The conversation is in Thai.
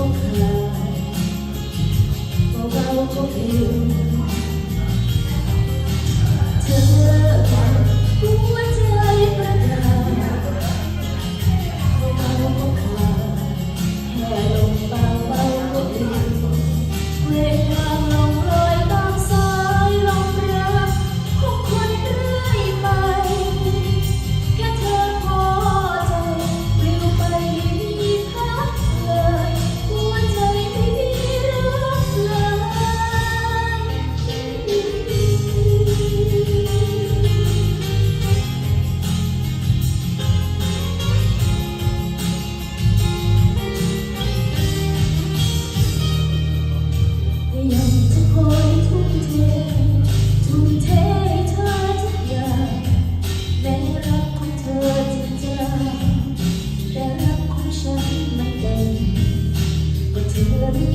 ก็คลายเบาๆก็เพลีว Thank you.